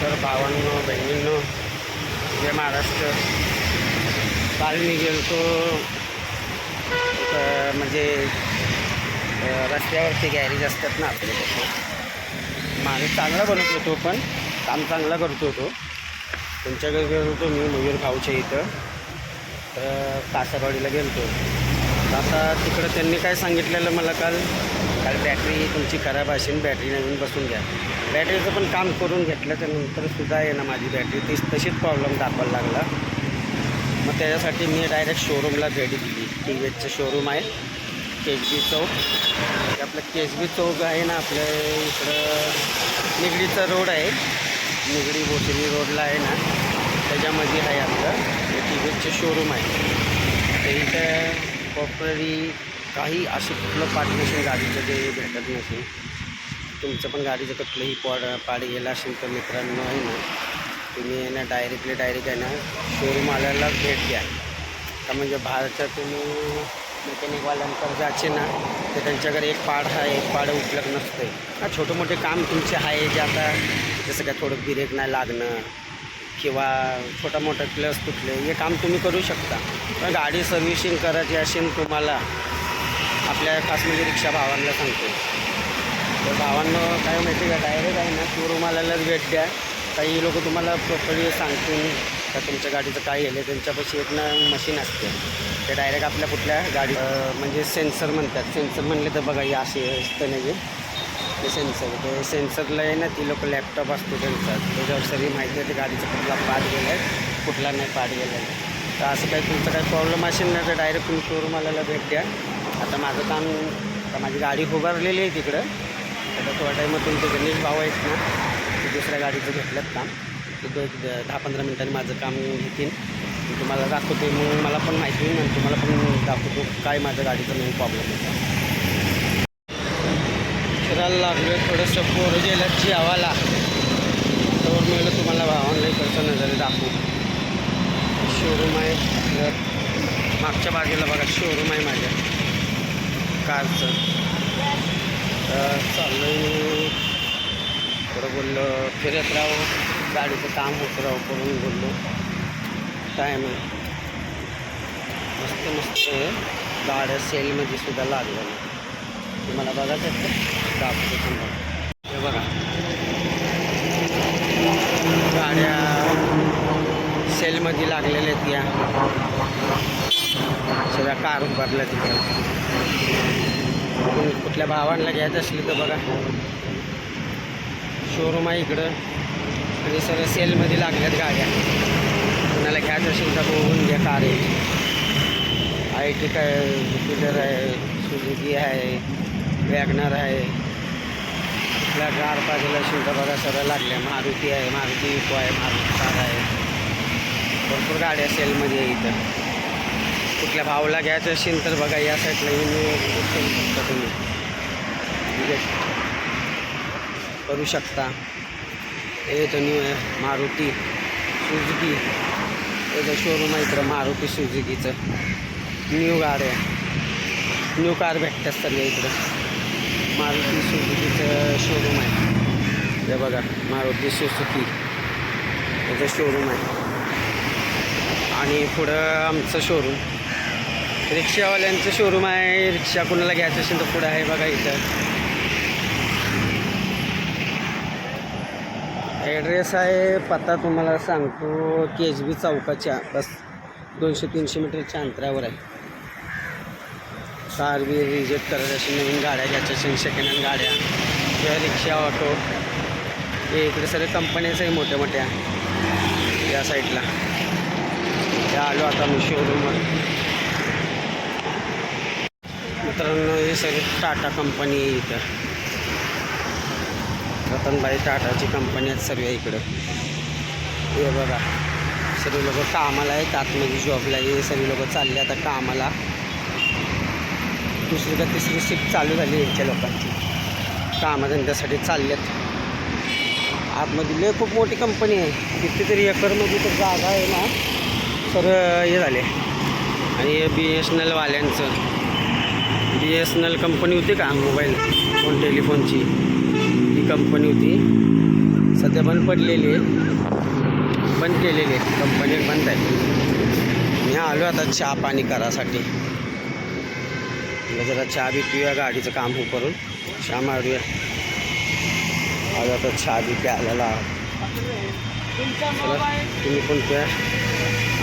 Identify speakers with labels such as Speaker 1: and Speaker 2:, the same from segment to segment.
Speaker 1: तर भावांनो बहिणींनो जय महाराष्ट्र. काल मी गेलो म्हणजे रस्त्यावरती गॅरेज असतात ना आपले तसे. माणूस चांगला बनत तो पण काम चांगला करतो तो त्यांच्याकडे गेलो होतो मी मयूर भाऊच्या इथं. तर कासाबाडीला गेलो तर आता तिकडं त्यांनी काय सांगितलेलं मला काल? कारण बॅटरी तुमची खराब असेल बॅटरी नवीन बसून घ्या. बॅटरीचं पण काम करून घेतलं त्यानंतर सुद्धा आहे ना माझी बॅटरी तीच तशीच प्रॉब्लेम दाखवायला लागला. मग त्याच्यासाठी मी डायरेक्ट शोरूमला भेट दिली टी व्ही एचचं शोरूम आहे. केजबी चौक. ते आपलं केजबी चौक आहे ना आपल्या इकडं निगडीचा रोड आहे. निगडी बोटिनी रोडला आहे ना त्याच्यामध्ये आहे आपलं. टी व्ही एचचं शोरूम आहे. ते इथं प्रॉपरली काही असे कुठलं पार्ट नसेल गाडीचं जे भेटत नसेल तुमचं पण गाडीचं कुठलंही पॉड पाड गेलं असेल तर मित्रांनो आहे ना तुम्ही ना डायरेक्टली डायरेक्ट आहे ना शोरूम आल्याला भेट द्या. का म्हणजे बाहेरच्या तुम्ही मेकॅनिकवाल्यांकडे जायचे ना तर त्यांच्याकडे एक पाड हा एक पाड उपलब्ध नसते हा छोटे मोठे काम तुमचे आहे जे आता जसं काय थोडं ब्रेक नाही लागणं किंवा छोटा मोठा क्लस तुटले हे काम तुम्ही करू शकता. पण गाडी सर्व्हिसिंग करायची असेल तुम्हाला आपल्या खास म्हणजे रिक्षा भावांना सांगतो. तर भावांना काय माहिती का डायरेक्ट आहे ना शोरूम भेट द्या. काही लोक तुम्हाला प्रॉपरली सांगतील का तुमच्या गाडीचं काय आहे त्यांच्यापाशी एक ना मशीन असते. ते डायरेक्ट आपल्या कुठल्या गाडी म्हणजे सेन्सर म्हणतात. सेन्सर म्हणले तर बघा या असे असतं नाही ते सेन्सर ते सेन्सरला आहे ना ती लोक लॅपटॉप असतो त्यांचा. त्याच्यावर सगळी माहिती आहे ते गाडीचं कुठला पार्ट गेला आहे कुठला नाही पार्ट गेला आहे तर असं काही तुमचं काही प्रॉब्लेम असेल ना तर डायरेक्ट तुम्ही शोरूम आल्याला भेट द्या. आता माझं काम आता माझी गाडी उभारलेली आहे तिकडं. आता थोड्या टाईमातून तुमचे गणेश भाऊ आहेत ना ते दुसऱ्या गाडीचं घेतलं काम. तिथं एक द- दहा पंधरा मिनिटांनी माझं काम घेतील तुम्हाला दाखवते मग मला पण माहिती होईल आणि तुम्हाला पण दाखवतो काय माझ्या गाडीचा मेन प्रॉब्लेम होता फिरायला लागलो थोडंसं पोरं गेलं जेवायला. तर मिळलं तुम्हाला भावांना इकडचं नजर दाखवू शोरूम आहे मागच्या बाजूला बघा शोरूम आहे माझ्या. कारचं. तर चाललं थोडं बोललो फिरत राहू. गाडीचं काम होत राहू करून बोललो. टाईम आहे. मस्त मस्त गाड्या सेलमध्ये सुद्धा लागल्या तुम्हाला बघायचं तर का? दाखवतो तुम्हाला. हे बघा. गाड्या सेलमध्ये लागलेल्या आहेत या. सगळ्या कार उभारल्या तिथं. कोणी कुठल्या भावांना घ्यायचं असली तर बघा. शोरूम आहे इकडं. आणि सगळं सेलमध्ये लागल्यात गाड्या. कोणाला घ्यायचं असेल तर बघून घ्या कार आहे. आय टी काय ज्युपिटर आहे सुझुकी आहे वॅगनर आहे. आपल्या कार बाजूला असेल तर बघा सगळं लागल्या. मारुती आहे मारुती इको आहे मारुती कार आहे. भरपूर गाड्या सेलमध्ये आहे इथं. कुठल्या भावाला घ्यायचं असेल तर बघा या साईडला येऊन करू शकता तुम्ही? करू शकता. हे तर न्यू आहे मारुती सुजुकी. याचं शोरूम आहे इकडं मारुती सुजुकीचं. न्यू कार आहे. न्यू कार भेटतात सगळ्या इकडं. मारुती सुजुकीचं शोरूम आहे. हे बघा मारुती सुजुकी. त्याचं शोरूम आहे. आणि पुढं आमचं शोरूम रिक्षावाल्यांचं शोरूम आहे. रिक्षा कुणाला घ्यायचं असेल तर पुढं आहे बघा इथं. ॲड्रेस आहे पत्ता तुम्हाला सांगतो के एच बी चौकाच्या. बस दोनशे तीनशे मीटरच्या अंतरावर आहे. कार बी रिजेक्ट करत असेल नवीन गाड्या घ्यायच्या असेल सेकंड हँड गाड्या. किंवा रिक्षा ऑटो हे इकडे सगळे कंपन्याच आहे मोठ्या मोठ्या या साईडला आलो आता मी शोरूमवर मित्रांनो हे सगळे टाटा कंपनी आहे इथं. रतनबाई टाटाची कंपनी आहेत सर्व इकडं. हे बघा सर्व लोक कामाला आहेत आतमध्ये जॉबला आहे हे सर्व लोक चालले आता कामाला. दुसरी का तिसरी शिफ्ट चालू झाली यांच्या लोकांची. कामधंद्यासाठी चालल्यात आतमध्ये लय खूप मोठी कंपनी आहे. कितीतरी एकरमध्ये तर जागा आहे ना. सर हे झाले. आणि हे B S N एलवाल्यांचं B S N L company होती का? मोबाईल फोन टेलिफोनची ही कंपनी होती. सध्या बंद पडलेली आहे. बंद केलेली आहे. कंपनी बंद आहे. मी आलो आता चहा पाणी करासाठी म्हणजे जरा चहा बी पिऊया गाडीचं काम हो करून. चहा मारूया. आलो आता चहा बी प्यायला तुम्ही पण प्या.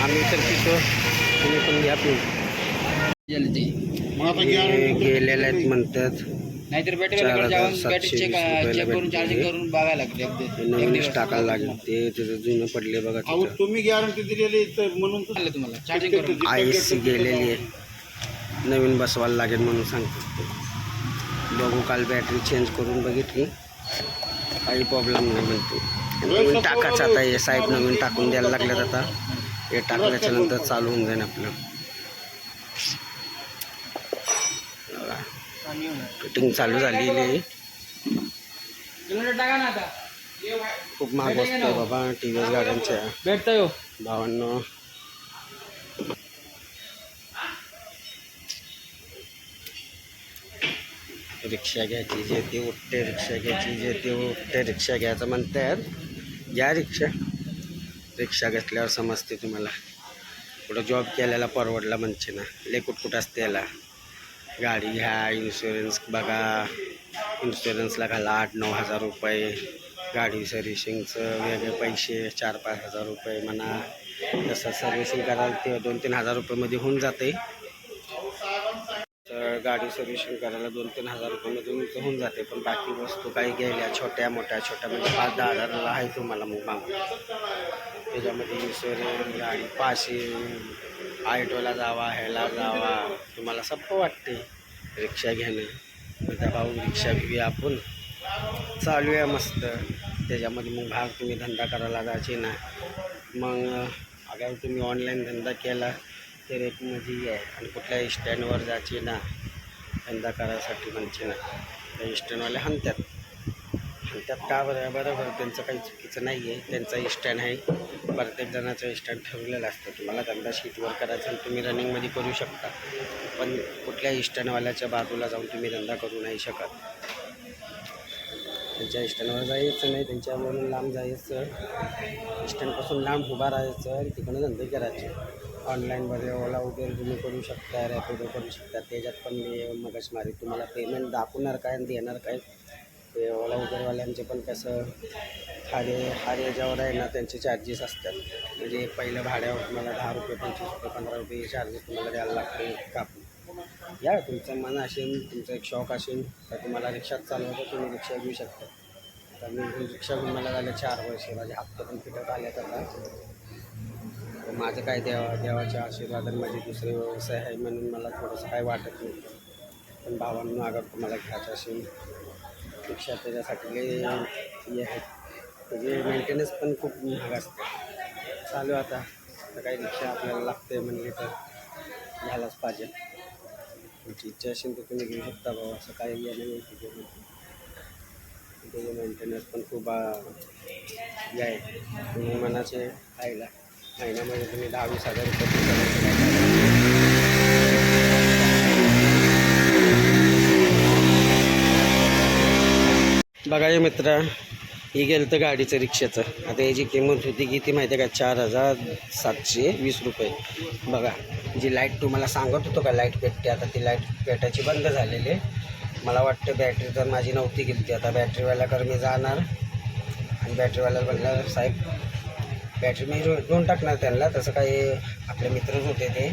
Speaker 1: आम्ही तर पितो. तुम्ही पण घ्या पिऊ
Speaker 2: मग
Speaker 1: गेलेले आहेत म्हणतात.
Speaker 3: नाहीतर बॅटरी
Speaker 1: चार हजार
Speaker 3: जाऊन
Speaker 1: सातशे
Speaker 3: बॅटरी चेक
Speaker 1: वीस रुपयाला
Speaker 3: चेक करून
Speaker 1: भेटते.
Speaker 3: चार्जिंग करून बघायला लागते अगदी एक
Speaker 1: नवीनच
Speaker 3: दिवस
Speaker 1: टाकायला लागेल ते त्याचं जुनं पडले बघा
Speaker 2: तुम्ही गॅरंटी दिलेली म्हणून
Speaker 3: तुम्हाला. चार्जिंग करून.
Speaker 1: आय एस सी गेलेली आहे. नवीन बसवायला लागेल म्हणून सांगतो. बघू काल बॅटरी चेंज करून बघितली. काही प्रॉब्लेम नाही म्हणते. नवीन टाकायचं आता हे साहेब नवीन टाकून द्यायला लागल्यात आता. हे टाकल्याच्या नंतर चालू होऊन जाईल आपलं. फिटिंग चालू झालेली आहे.
Speaker 3: टाका ना आता.
Speaker 1: खूप महाग वस्तू बाबा टी व्ही एस गाड्यांच्या.
Speaker 3: भेटता येऊ
Speaker 1: भावांनो. रिक्षा घ्यायची जे ते उठते रिक्षा घ्यायची जे ते उठते रिक्षा घ्यायचं म्हणतात. घ्या रिक्षा. रिक्षा घेतल्यावर समजते तुम्हाला. कुठं जॉब केलेला परवडला म्हणते ना. लय कुठकुट असते याला. गाडी घ्या इन्शुरन्स बघा. इन्शुरन्सला घाला आठ नऊ हजार रुपये. गाडी सर्व्हिसिंगचं वेगळे पैसे चार पाच हजार रुपये म्हणा. तसं सर्व्हिसिंग करायला ते दोन तीन हजार रुपयेमध्ये होऊन जाते. तर गाडी सर्व्हिसिंग करायला दोन तीन हजार रुपयामध्ये तुमचं होऊन जाते. पण बाकी वस्तू काही घ्यायला छोट्या मोठ्या छोट्या म्हणजे पाच दहा हजाराला आहे तुम्हाला मग मागून. त्याच्यामध्ये इन्शुरन्स गाडी पाचशे आयटोला जावा ह्याला जावा. तुम्हाला सप्प वाटते रिक्षा घेणं. मग त्या भाऊ रिक्षा घेऊया आपण. चालूया मस्त. त्याच्यामध्ये मग भाग तुम्ही धंदा करायला जायचे ना. मग अगर तुम्ही ऑनलाईन धंदा केला. ते रेटमध्ये आहे. आणि कुठल्याही स्टँडवर जायचे ना धंदा करायसाठी म्हणचे ना त्या स्टँडवाले हाणतात हाणतात का बरं? बरोबर त्यांचं काही चुकीचं नाही आहे त्यांचा स्टँड आहे. प्रत्येक जणाचं स्टँड ठरलेलं असतं. तुम्हाला धंदा शीटवर करायचा आणि तुम्ही रनिंगमध्ये करू शकता. पण कुठल्याही स्टँडवाल्याच्या बाजूला जाऊन तुम्ही धंदा करू नाही शकत. त्यांच्या स्टँडवर जायचं नाही. त्यांच्यावरून लांब जायचं. स्टँडपासून लांब उभा राहायचं आणि तिकडं धंदे करायचे. ऑनलाईनमध्ये ओला उबेर तुम्ही करू शकता रॅपिडो करू शकता त्याच्यात पण मी मगच मारी तुम्हाला पेमेंट दाखवणार काय आणि देणार काय? ते ओला उबेरवाल्यांचे पण कसं हारे हार याच्यावर आहे ना त्यांचे चार्जेस असतात. म्हणजे पहिलं भाड्यावर तुम्हाला दहा रुपये पंचवीस रुपये पंधरा रुपये चार्जेस तुम्हाला द्यायला लागते कापून. या तुमचं मन असेल तुमचा एक शौक असेल तर तुम्हाला रिक्षात चालवतो तुम्ही रिक्षा घेऊ शकता. तर मी रिक्षा घेऊन मला झाले चार वर्ष माझे हप्ते पण फिटत आले तर माझं काय देवा देवाच्या आशीर्वादांमध्ये दुसरे व्यवसाय आहे म्हणून मला थोडंसं काय वाटत नाही. पण भावांना अगर तुम्हाला घ्यायचं असेल रिक्षा त्याच्यासाठी हे आहेत त्याचे मेंटेनन्स पण खूप महाग असते. चालू आहे आता. आता काही रिक्षा आपल्याला लागते म्हणली तर घ्यायलाच पाहिजे. तुमची इच्छा असेल तर तुम्ही घेऊ शकता बाबा असं काही नाही तिथे त्याचे मेंटेनन्स पण खूप हे आहे. मनाचे खायला महिन्यामध्ये तुम्ही दहा वीस हजार रुपये बघा हे मित्र ही गेलं तर गाडीचं रिक्षाचं. आता याची किंमत होती किती माहिती आहे का? चार हजार सातशे वीस रुपये. बघा जी लाइट तुम्हाला सांगत होतो का लाइट पेटते आता ती लाइट पेटायची बंद झालेली आहे. मला वाटतं बॅटरी तर माझी नव्हती गेली आता बॅटरीवाल्याकडे मी जाणार. आणि बॅटरीवाल्याला म्हणलं साहेब बॅटरी मी देऊन टाकणार त्यांना तसं काही आपले मित्रच होते ते.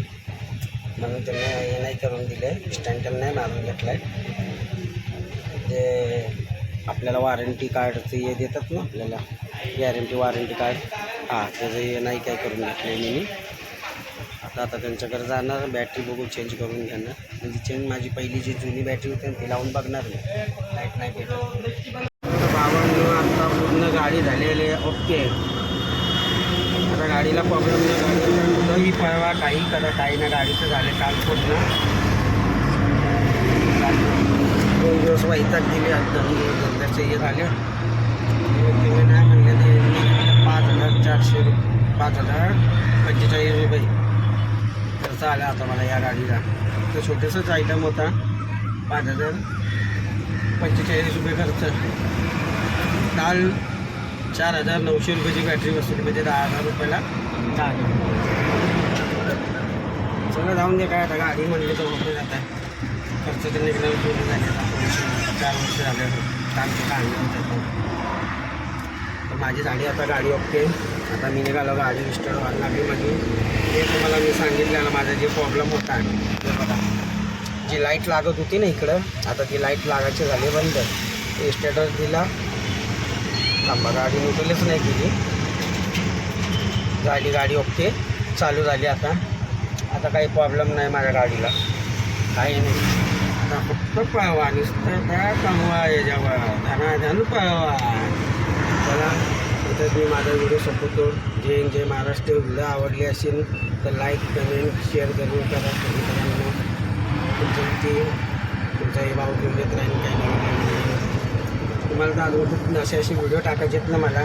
Speaker 1: म्हणून त्यांना हे नाही करून दिले स्टँड त्यांना नाही मारून घेतला आहे म्हणजे ते आपल्याला वॉरंटी कार्डचं हे देतात ना आपल्याला. गॅरंटी वॉरंटी कार्ड हां त्याचं हे नाही काय करून घेतलं मी आता आता त्यांच्याकडे जाणार बॅटरी बघून चेंज करून घेणार. म्हणजे चेंज माझी पहिली जी जुनी बॅटरी होती ती लावून बघणार मी. लाइट नाही भेटत बाबांनो आता पूर्ण गाडी झालेली आहे. ओके आता गाडीला प्रॉब्लेम नाही गाडी कुठंही पळवा काही करा काही ना गाडीचं झालं काल पूर्ण. दोन दिवस वैताग दिले धंद्याचे हे झाले. तुम्ही नाही म्हणले ते पाच हजार चारशे रुपये पाच हजार पंचेचाळीस रुपये. खर्च आला आता मला या गाडीला. तर छोटंसंच आयटम होता. पाच हजार पंचेचाळीस रुपये खर्च. काल चार हजार नऊशे रुपयाची बॅटरी बसवली म्हणजे दहा हजार रुपयाला. झाली सगळं जाऊन दे काय आता गाडी म्हणली तर होते जात आहे. खर्च तर निघणार पूर्ण झाले चार वर्ष झाले कामचं काढले तर माझी झाली आता गाडी ओके. आता मी निघालो गाडी रिस्टार्ट व्हायला लागली माझी. ते तुम्हाला मी सांगितलं ना माझा जे प्रॉब्लेम होता. बघा. जी लाइट लागत होती ना इकडं आता ती लाइट लागायची झाली बंद. स्टेटस दिला. थांबा गाडी निघलेच नाही तुझी. झाली गाडी ओके चालू झाली आता. आता काही प्रॉब्लेम नाही माझ्या गाडीला. काही नाही. आता फक्त पळवा नुसतं त्या कमवा याच्यावर. धनाधन पळवा. चला इथंच मी माझा व्हिडिओ संपवतो. जे जे महाराष्ट्र. व्हिडिओ आवडली असेल तर लाईक कमेंट शेअर करून करा. मित्रांनो तुमचं ती तुमचाही भाऊ घेऊन येत राहील नाही काही नाही. तुम्हाला तर अजून असे असे व्हिडिओ टाकायचे आहेत ना मला.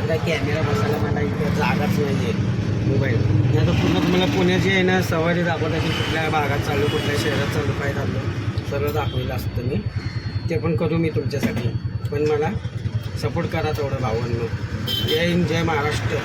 Speaker 1: आता कॅमेरा बसायला मला इथे जागाच नाही आहे मोबाईल नाही तर पूर्ण तुम्हाला पुण्याची आहे ना सवारी दाखवत असेल कुठल्या भागात चालू कुठल्या शहरात चालू काय चाललं सर्व दाखवलेलं असतं मी ते पण करू मी तुमच्यासाठी. पण मला सपोर्ट करा तेवढं भावांना. जय हिंद जय महाराष्ट्र.